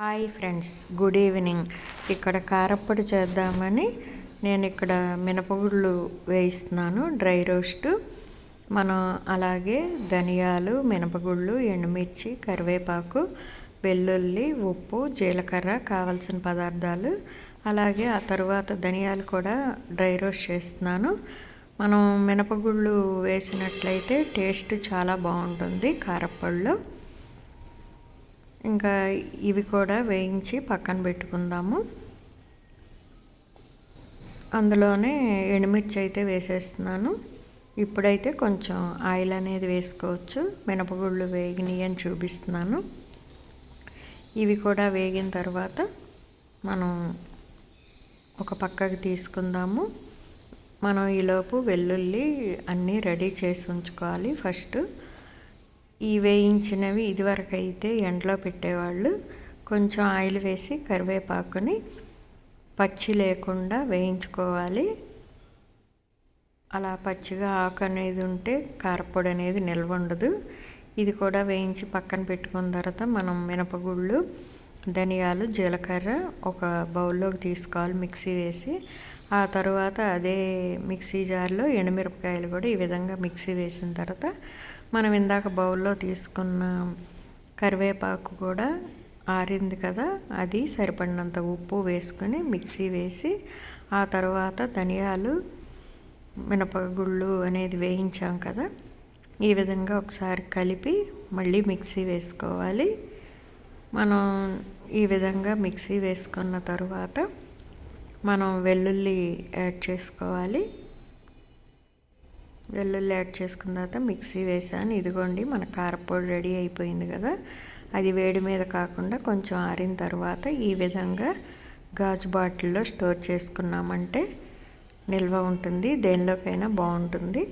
Hi friends good evening. ఇక్కడ కారప్పొడి చేద్దామని నేను ఇక్కడ మినపగుళ్ళు వేయిస్తున్నాను డ్రై రోస్ట్. మనం అలాగే ధనియాలు మినపగుళ్ళు ఎండుమిర్చి కరివేపాకు వెల్లుల్లి ఉప్పు జీలకర్ర కావలసిన పదార్థాలు. అలాగే ఆ తర్వాత ధనియాలు కూడా డ్రై రోస్ట్ చేస్తున్నాను. మనం మినపగుళ్ళు వేసినట్లయితే టేస్ట్ చాలా బాగుంటుంది కారప్పొడిలో. ఇంకా ఇవి కూడా వేయించి పక్కన పెట్టుకుందాము. అందులోనే ఎండుమిర్చి అయితే వేసేస్తున్నాను. ఇప్పుడైతే కొంచెం ఆయిల్ అనేది వేసుకోవచ్చు. మినపగుళ్ళు వేగినాయి అని చూపిస్తున్నాను. ఇవి కూడా వేగిన తర్వాత మనం ఒక పక్కకి తీసుకుందాము. మనం ఈలోపు వెల్లుల్లి అన్నీ రెడీ చేసి ఉంచుకోవాలి ఫస్ట్. ఈ వేయించినవి ఇదివరకు అయితే ఎండలో పెట్టేవాళ్ళు. కొంచెం ఆయిల్ వేసి కరివేపాకుని పచ్చి లేకుండా వేయించుకోవాలి. అలా పచ్చిగా ఆకు అనేది ఉంటే కారపొడి అనేది నిల్వ ఉండదు. ఇది కూడా వేయించి పక్కన పెట్టుకున్న తర్వాత మనం మినపగుళ్ళు ధనియాలు జీలకర్ర ఒక బౌల్లోకి తీసుకోవాలి మిక్సీ వేసి. ఆ తర్వాత అదే మిక్సీ జార్లో ఎండుమిరపకాయలు కూడా ఈ విధంగా మిక్సీ వేసిన తర్వాత మనం ఇందాక బౌల్లో తీసుకున్న కరివేపాకు కూడా ఆరింది కదా అది సరిపడినంత ఉప్పు వేసుకొని మిక్సీ వేసి ఆ తర్వాత ధనియాలు మినపగుళ్ళు అనేది వేయించాం కదా. ఈ విధంగా ఒకసారి కలిపి మళ్ళీ మిక్సీ వేసుకోవాలి. మనం ఈ విధంగా మిక్సీ వేసుకున్న తర్వాత మనం వెల్లుల్లి యాడ్ చేసుకోవాలి. వెల్లుల్లి యాడ్ చేసుకున్న తర్వాత మిక్సీ వేసాను. ఇదిగోండి మన కారపొడి రెడీ అయిపోయింది కదా. అది వేడి మీద కాకుండా కొంచెం ఆరిన తర్వాత ఈ విధంగా గాజు బాటిల్లో స్టోర్ చేసుకున్నామంటే నిల్వ ఉంటుంది దేనిలోకైనా బాగుంటుంది.